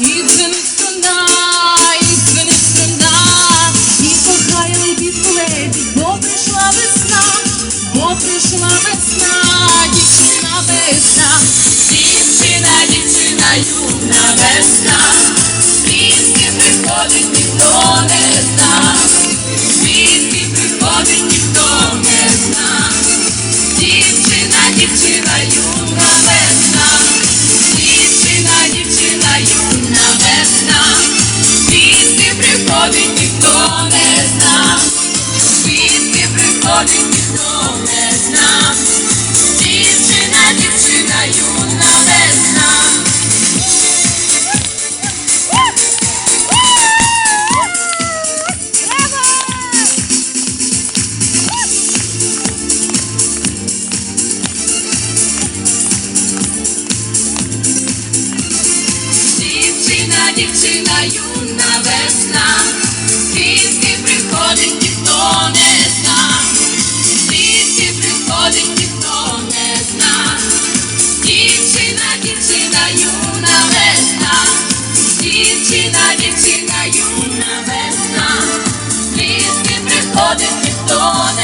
He's in дівчина юна весна, звідки приходить, ніхто не зна, звідки приходить, ніхто не зна, дівчина, дівчина, юна весна, дівчина, дівчина, юна весна, звідки приходить, ніхто не зна.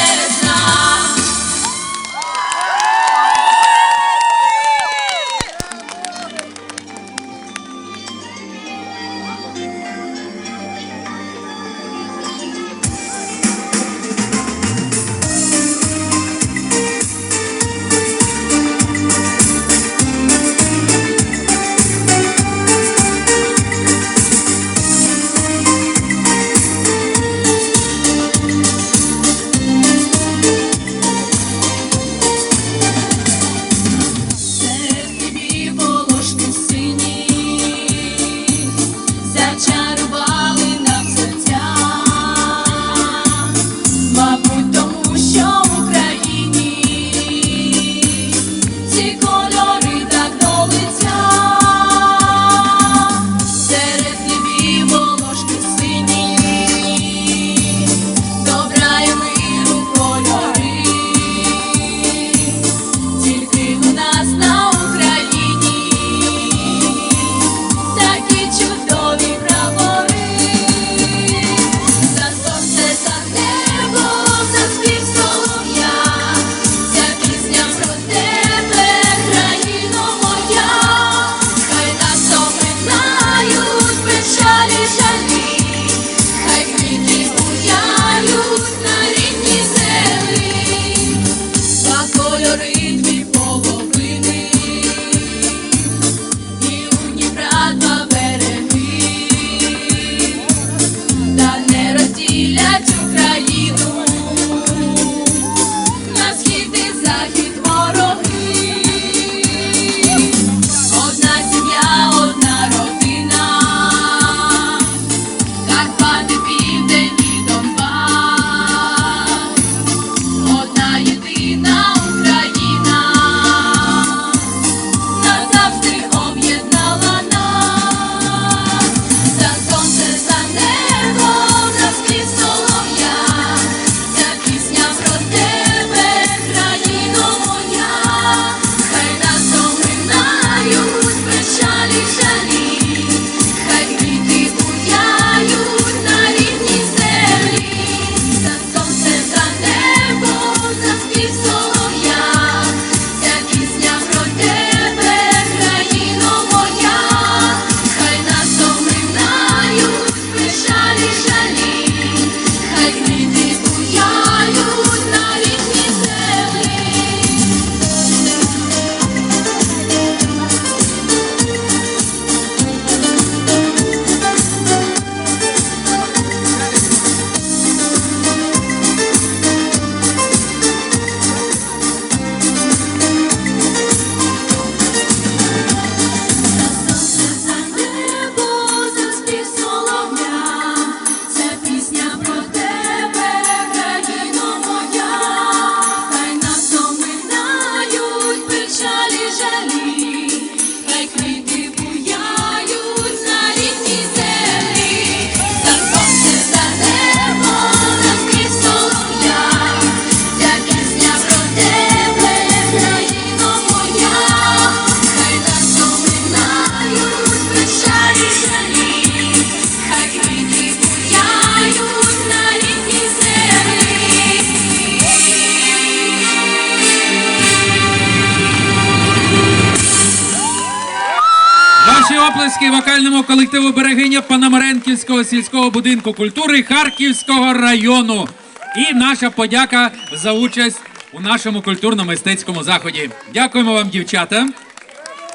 Олевський вокальному колективу берегиня Панамаренківського сільського будинку культури Харківського району. І наша подяка за участь у нашому культурно-мистецькому заході. Дякуємо вам, дівчата.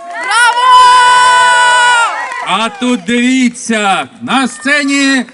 Браво! А тут дивіться на сцені.